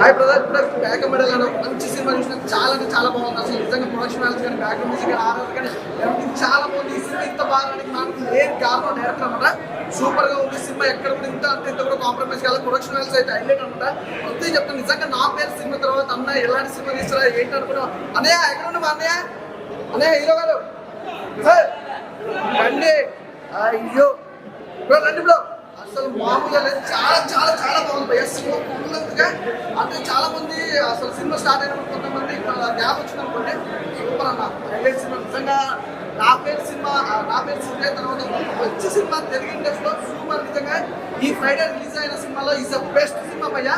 Hi brother. ఇప్పుడు back medal అని మంచి సినిమా చూసిన చాలా అంటే చాలా బాగుంది. అసలు నిజంగా ప్రొడక్షన్ వాల్యూస్ కానీ బ్యాక్ మ్యూజిక్ కానీ ఆర్ఆర్ కానీ everything చాలా బాగుంది. ఈ సినిమా ఇంత బాగానికి నాకు ఏం కారణం డైరెక్టర్ అనమాట సూపర్గా ఉంది. సినిమా ఎక్కడ కూడా ఇంత అంత ఇంత కూడా కాంప్రమైజ్ కాదు. ప్రొడక్షన్ వాల్యూస్ అయితే హైలైట్ అనమాట అంతే చెప్తాను నిజంగా నా పేరు సినిమా తర్వాత అన్న ఎలాంటి సినిమా తీసుకురా ఏంటి అనుకున్నా. అన్నయ్య ఎక్కడ ఉండి మా అన్నయ్య? అన్నయ్య హీరో గారు. సార్ రండి. అయ్యో. రండి బ్రో. అసలు మామూలుగా లేదు చాలా చాలా చాలా బాగుంది. భయ్య సినిమా పూర్తిగా అంటే చాలా మంది అసలు సినిమా స్టార్ట్ అయినప్పుడు కొంతమంది ఇక్కడ గ్యాప్ వచ్చింది అనుకోండి సూపర్ అన్న. హైలైట్ సినిమా నిజంగా నా పేరు సినిమా నా పేరు సినిమా తర్వాత మంచి సినిమా తెలుగు ఇండస్ట్రీలో సూపర్ నిజంగా ఈ ఫ్రైడే రిలీజ్ అయిన సినిమాలో ఈజ్ ద బెస్ట్ సినిమా భయ్య.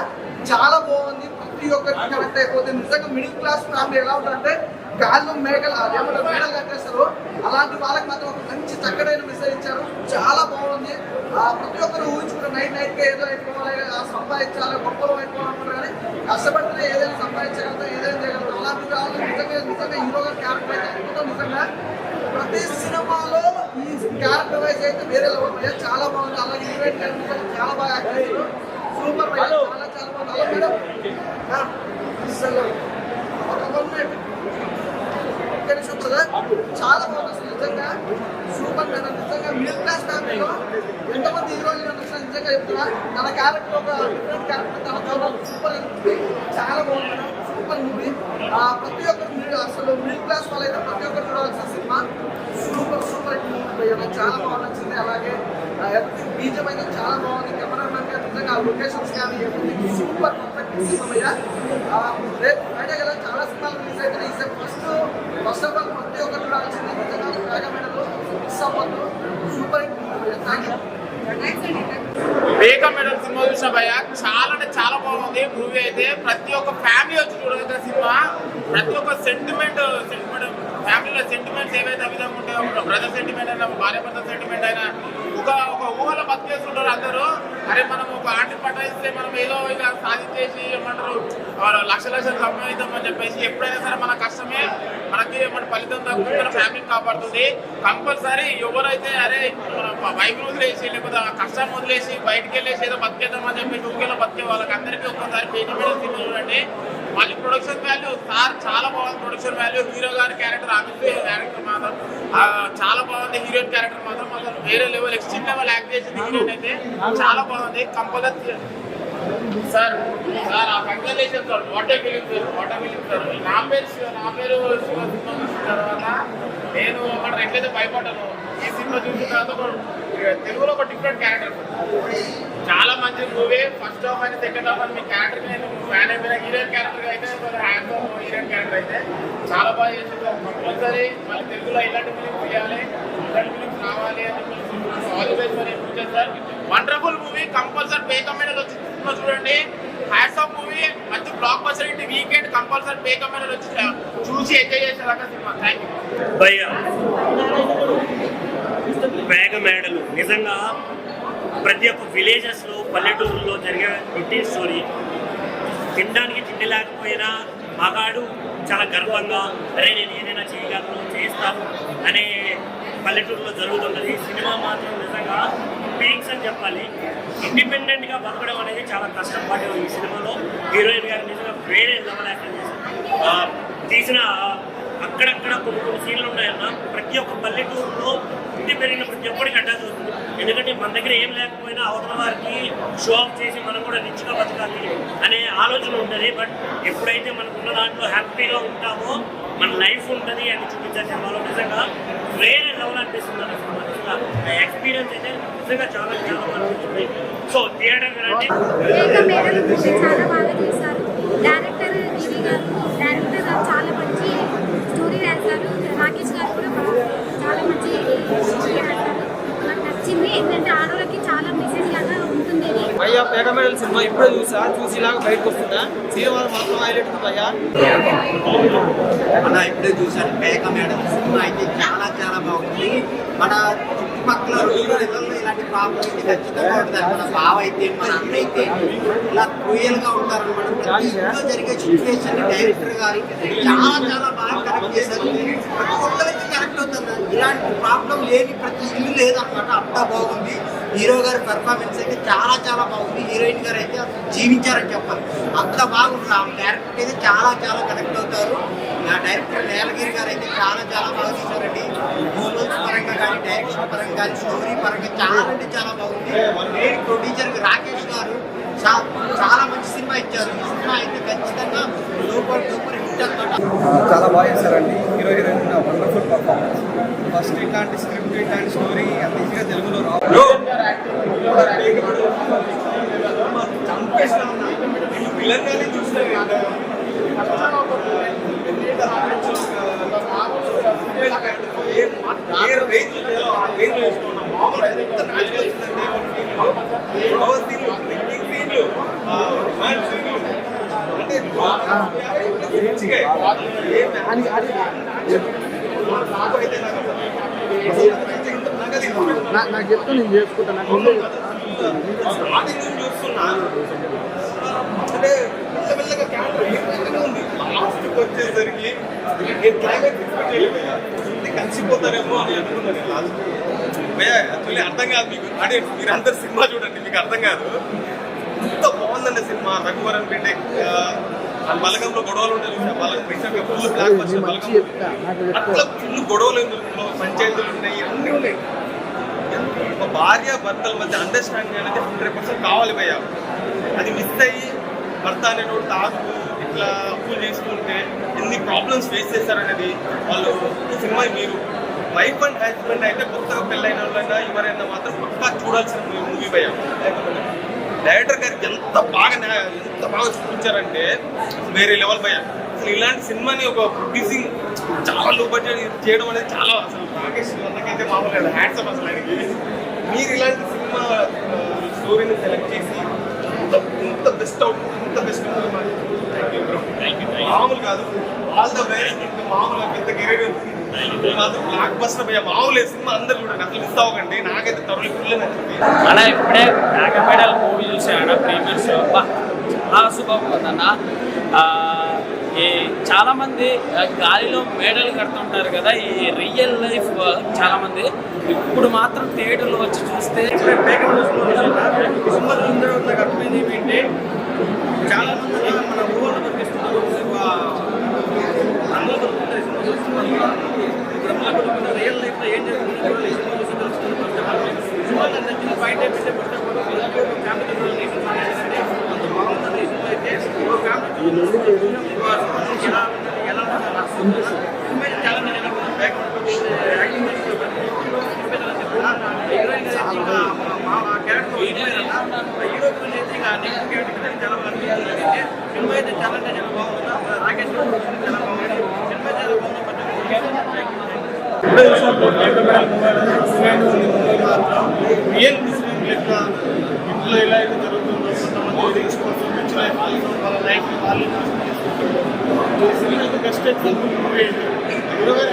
చాలా బాగుంది. ప్రతి ఒక్కరికి కనెక్ట్ అయిపోతుంది. నిజంగా మిడిల్ క్లాస్ ఫ్యామిలీ ఎలా ఉంటారంటే గాల్లో మేకలు ఏమంటారు మేడలు కట్టేస్తారు అలాంటి వాళ్ళకి మాత్రం ఒక మంచి చక్కడైన మెసేజ్ ఇచ్చారు. చాలా బాగుంది. ఆ, ప్రతి ఒక్కరు ఊహించుకుంటే నైట్ నైట్గా ఏదో అయిపోవాలి ఆ సంపాదించాలి గొప్పలు అయిపోవాలనుకుంటారు కానీ కష్టపడితే ఏదైనా సంపాదించగలుగుతాం ఏదైనా చేయగలుగుతాం. అలాంటి వాళ్ళు నిజంగా నిజంగా హీరోగా క్యారెక్టర్ అయితే అద్భుతం నిజంగా ప్రతి సినిమాలో ఈ క్యారెక్టర్ వైజ్ అయితే వేరే లెవెల్. చాలా బాగుంది. అలాగే ఈవెంట్ చాలా బాగా యాక్ట్ చేశారు సూపర్. చాలా చాలా బాగుంది. అలా మేడం ఆ, అసలు ఒక వన్ మినిట్ ఒక్క నిమిషం బ్రదర్. చాలా బాగుంది నిజంగా సూపర్ మేడం నిజంగా మిడిల్ క్లాస్ ఫ్యామిలీలో ఎంతమంది హీరోలు అసలు నిజంగా చెప్తున్నా. తన క్యారెక్టర్ ఒక డిఫరెంట్ క్యారెక్టర్ తన చూడాలి సూపర్ చాలా బాగుంది సూపర్ మూవీ ప్రతి ఒక్కరు అసలు మిడిల్ క్లాస్ వాళ్ళైతే ప్రతి ఒక్కరు చూడాల్సిన సినిమా. సూపర్ సూపర్ నాకు చాలా బాగా నచ్చింది. అలాగే ఎవ్రీథింగ్ బీజం అయితే చాలా బాగుంది. కెమెరామెన్ గారు నిజంగా ఆ లొకేషన్స్ కానీ ఎవ్రీథింగ్ సూపర్ పర్ఫెక్ట్ సినిమా రేపు ఫ్రైడే కదా చాలా సినిమాలు రిలీజ్ అయితే ఫస్ట్ ఆఫ్ ఆల్ ప్రతి ఒక్కరు రావాల్సింది నిజంగా మిస్ అవ్వద్దు సూపర్ హిట్ థ్యాంక్ యూ సినిమా చూసిన భయ చాలా అంటే చాలా బాగుంది మూవీ అయితే. ప్రతి ఒక్క ఫ్యామిలీ వచ్చి చూడగలిగిన సినిమా. ప్రతి ఒక్క సెంటిమెంట్ సెంటిమెంట్ ఫ్యామిలీలో సెంటిమెంట్స్ ఏవైతే విధంగా ఉంటాయో బ్రదర్ సెంటిమెంట్ అయినా భార్య భర్త సెంటిమెంట్ అయినా ఒక ఒక ఊహలో బతికేస్తుంటారు అందరూ. అరే మనం ఒక ఆంటీ పట్టిస్తే మనం ఏదో ఇక సాధించేసి ఏమంటారు? లక్ష లక్షలు సంపాదిద్దామని చెప్పేసి ఎప్పుడైనా సరే మన కష్టమే. మనకి మన ఫలితం దక్కుతుంది మన ఫ్యామిలీని కాపాడుతుంది. కంపల్సరీ ఎవరైతే అరే మన బైక్ వదిలేసి లేకపోతే కష్టం వదిలేసి బయటకు వెళ్ళేసి ఏదో బతికేద్దామని చెప్పి ఊరిలో బతికే వాళ్ళకి అందరికీ ఒక్కసారి పెయిన్ మీద చూడండి. మళ్ళీ ప్రొడక్షన్ వాల్యూ సార్ చాలా బాగుంది ప్రొడక్షన్ వాల్యూ హీరో గారి క్యారెక్టర్ అమిత్ క్యారెక్టర్ మాత్రం చాలా బాగుంది హీరోయిన్ క్యారెక్టర్ మాత్రం. అసలు వేరే లెవెల్ ఎక్స్ట్రీమ్ లెవెల్ యాక్ట్ చేసింది హీరోయిన్ అయితే చాలా బాగుంది. కంపల్సరీ సార్ సార్ ఆ congratulation sir. What film sir what film sir నా పేరు శివ- నా పేరు శివ సినిమా చూసిన తర్వాత నేను అక్కడ ఎట్లయితే భయపడ్డాను. ఈ సినిమా చూసిన తర్వాత తెలుగులో ఒక డిఫరెంట్ క్యారెక్టర్ చాలా మంచి మూవీ. ఫస్ట్ హాఫ్ అని సెకండ్ హాఫ్ అని మీ క్యారెక్టర్ నేను ఫ్యాన్ అయిపోయిన. హీరోయిన్ క్యారెక్టర్ అయితే హ్యాండ్ హీరోయిన్ క్యారెక్టర్ అయితే చాలా బాగా చేసింది. కంపల్సరీ మళ్ళీ తెలుగులో ఇలాంటి ఫిలిం చేయాలి ఇలాంటి ఫిలిం రావాలి అని all the best for future sir wonderful movie compulsory pay కమెంట్ వచ్చి చూడండి. హ్యాట్స్ ఆఫ్ మూవీ మంచి బ్లాక్ బస్టర్ ఇంటి వీకెండ్ కంపల్సరీ పే కమెంట్ వచ్చి చూసి ఎంజాయ్ చేసేదాకా సినిమా. థ్యాంక్ యూ భయ్య మేడలు నిజంగా ప్రతి ఒక్క విలేజెస్లో పల్లెటూరులో జరిగే రొటీన్ స్టోరీ. తినడానికి తిండి లేకపోయినా మగాడు చాలా గర్వంగా అరే నేను ఏదైనా చేయగలను చేస్తాను అనే పల్లెటూరులో జరుగుతున్నది. సినిమా మాత్రం నిజంగా పీక్స్ అని చెప్పాలి. ఇండిపెండెంట్గా బతకడం అనేది చాలా కష్టం పడే ఈ సినిమాలో. హీరోయిన్ గారు నిజంగా వేరే లెవెల్ యాక్టింగ్ చేశారు. తీసిన అక్కడక్కడ కొన్ని కొన్ని సీన్లు ఉన్నాయన్న ప్రతి ఒక్క పల్లెటూరులో ఇంటి పెరిగినప్పుడు ఎప్పటికీ అడ్డాల్సి వస్తుంది ఎందుకంటే మన దగ్గర ఏం లేకపోయినా అవతల వారికి షో ఆఫ్ చేసి మనం కూడా రిచ్గా బతకాలి అనే ఆలోచన ఉంటుంది. బట్ ఎప్పుడైతే మనకు ఉన్న దాంట్లో హ్యాపీగా ఉంటామో మన లైఫ్ ఉంటుంది అని చూపించే సినిమాలో నిజంగా వేరే లెవెల్ అనిపిస్తుంది అన్న సినిమా. నిజంగా ఎక్స్పీరియన్స్ అయితే నిజంగా చాలా చాలా బాగా అనిపిస్తుంది. సో థియేటర్ రండి ఏక మేడలు మూవీ చాలా బాగా తీశారు డైరెక్టర్ గిరి గారు డైరెక్టర్ గారు చాలా మంచి స్టోరీ రాశారు రాకేష్ గారు కూడా బాగా చాలా మంచి స్టోరీ రాశారు నాకు నచ్చింది ఏంటంటే ఆడవాళ్ళకి చాలా మెసేజ్ లాగా ఉంటుంది ఇది భయ్యా పేట మెడల్ సినిమా ఇప్పుడే చూసా చూసి ఇలాగ బయటకు వస్తుందా? సినిమా మాత్రం హైలైట్ ఉంది భయ్యా మన ఇప్పుడే చూసాను మేక సినిమా అయితే చాలా చాలా బాగుంది. మన చుట్టుపక్కల రోజులలో ఇలాంటి ప్రాబ్లం అయితే ఖచ్చితంగా ఉంటుంది మన బావ అయితే మన అన్న అయితే ఇలా క్రూయల్గా ఉంటారు ప్రతి ఇంట్లో జరిగే సిచ్యువేషన్ డైరెక్టర్ గారి చాలా చాలా బాగా కరెక్ట్ చేశారు. ప్రతి ఒక్కరికి కరెక్ట్ అవుతుంది. ఇలాంటి ప్రాబ్లం లేని ప్రతి ఇల్లు లేదన్నమాట. అంతా బాగుంది. హీరో గారి పెర్ఫార్మెన్స్ అయితే చాలా చాలా బాగుంది. హీరోయిన్ గారు అయితే జీవించారని చెప్పాలి. అంత బాగుంది. ఆ క్యారెక్టర్ అయితే చాలా చాలా కనెక్ట్ అవుతారు. ఆ డైరెక్టర్ నేలగిరి గారు అయితే చాలా చాలా బాగా తీశారండి మూవీస్ పరంగా కానీ డైరెక్షన్ పరంగా కానీ స్టోరీ పరంగా చాలా అంటే చాలా బాగుంది. మెయిన్ ప్రొడ్యూసర్ రాకేష్ గారు చాలా మంచి సినిమా ఇచ్చారు. ఈ సినిమా అయితే ఖచ్చితంగా సూపర్ సూపర్ చాలా బాగా చేశారండి. Hero heroine wonderful performance. First ఇట్లాంటి స్క్రిప్ట్ ఇట్లాంటి స్టోరీ అంత ఈజీగా తెలుగులో రావు. నాకు చెప్తే నేను చేసుకుంటా నాకు ముందే అంటే మెల్లమెల్లగా క్యారెక్టర్ ఉంది లాస్ట్కి వచ్చేసరికి నేను ఎక్స్పెక్ట్ కలిసిపోతారేమో అని అనుకున్నాను లాస్ట్ యాక్చువల్లీ అర్థం కాదు మీకు. అంటే మీరందరు సినిమా చూడండి మీకు అర్థం కాదు. బాగుందండి సినిమా. రఘువరన్ బిడ్డే బలగంలో గొడవలు ఉంటాయి Balagam full blockbuster Balagam. అట్లా ఫుల్ గొడవలు ఇందులో పంచాయతీలు ఉన్నాయి అన్నీ ఉన్నాయి ఒక భార్య భర్తల మధ్య అండర్స్టాండింగ్ అనేది హండ్రెడ్ పర్సెంట్ కావాలి భయ్య. అది మిస్ అయ్యి భర్త అనేటువంటి తాగు ఇట్లా అప్పులు చేసుకుంటే ఎన్ని ప్రాబ్లమ్స్ ఫేస్ చేస్తారనేది వాళ్ళు సినిమా మీరు. వైఫ్ అండ్ హస్బెండ్ అయితే కొత్తగా పెళ్ళైన వాళ్ళైనా ఎవరైనా మాత్రం పక్కా చూడాల్సిన మూవీ భయ్య. డైరెక్టర్ గారికి ఎంత బాగా ఎంత బాగా చూపించారంటే వేరే లెవెల్ భయ్య అసలు ఇలాంటి సినిమాని ఒక ప్రొడ్యూసింగ్ చాలా లో బడ్జెట్ చేయడం అనేది చాలా అసలు రాకేష్ అన్నకైతే మామూలు హ్యాండ్స్ అసలు ఆయనకి. మీరు ఇలాంటి సినిమా స్టోరీని సెలెక్ట్ చేసి ఇంత ఇంత బెస్ట్ అవుట్ ఇంత బెస్ట్ మామూలు కాదు. ఆల్ ద బెస్ట్ మామూలు పెద్ద కెరీర్ మాత్రం బ్లాక్ బస్టర్ భయ్య మామూలు సినిమా అందరు కూడా అసలు మిస్ అవ్వకండి నాకైతే తరుణి ఫుల్ నచ్చింది అన్న ఇప్పుడే నాగపేడల్ మూవీ చూసాను ప్రీమియర్ షో అబ్బా, చాలా సూపర్ ఉందన్న ఈ చాలా మంది గాలిలో మేడలు కడుతుంటారు కదా ఈ రియల్ లైఫ్ చాలా మంది ఇప్పుడు మాత్రం థియేటర్లో వచ్చి చూస్తే సినిమా చూసిన తర్వాత నాకు అర్థమైంది ఏంటంటే చాలా మంది మన ఊళ్ళో దొరికిస్తున్నారు అందులో దొరుకుతుంది సినిమా చూస్తున్నారు ఇప్పుడు అందులో దొరుకుతున్న రియల్ లైఫ్లో ఏం జరుగుతుందో కూడా ఈ సినిమా చూసి తెలుస్తుంది ఫస్ట్ ఆఫ్ ఆల్ సినిమా నచ్చిన పాయింట్ ఏంటంటే ఫస్ట్ ఆఫ్ ఆల్ ఒక ఫ్యామిలీ రిలేషన్ అంటే అంత బాగుంటుంది ఈ సినిమా అయితే ఒక ఫ్యామిలీ ఎలా ఉంటుంది ఎలా ఉంటుంది నాకు తెలియదు. సినిమా అయితే చాలా నేను ఎలా ఉంటుంది బ్యాక్ యాక్టింగ్ హీరోయిన్ ఇంకా మా క్యారెక్టర్ హీరోయిన్ హీరో గురించి అయితే ఇంకా నెక్స్ట్ క్యారెక్టర్ చాలా బాగా అనిపించింది సినిమా అయితే చాలా అంటే చాలా బాగుంది రాకేష్ గారు చాలా బాగుంది సినిమా చాలా బాగుంది రియల్ ముస్లిం లెక్క ఇంట్లో ఎలా అయితే జరుగుతుందో కొంతమంది తెలుసుకోవచ్చు వాళ్ళు వాళ్ళ లైఫ్ వాళ్ళు కష్టం మూవీ హీరో గారి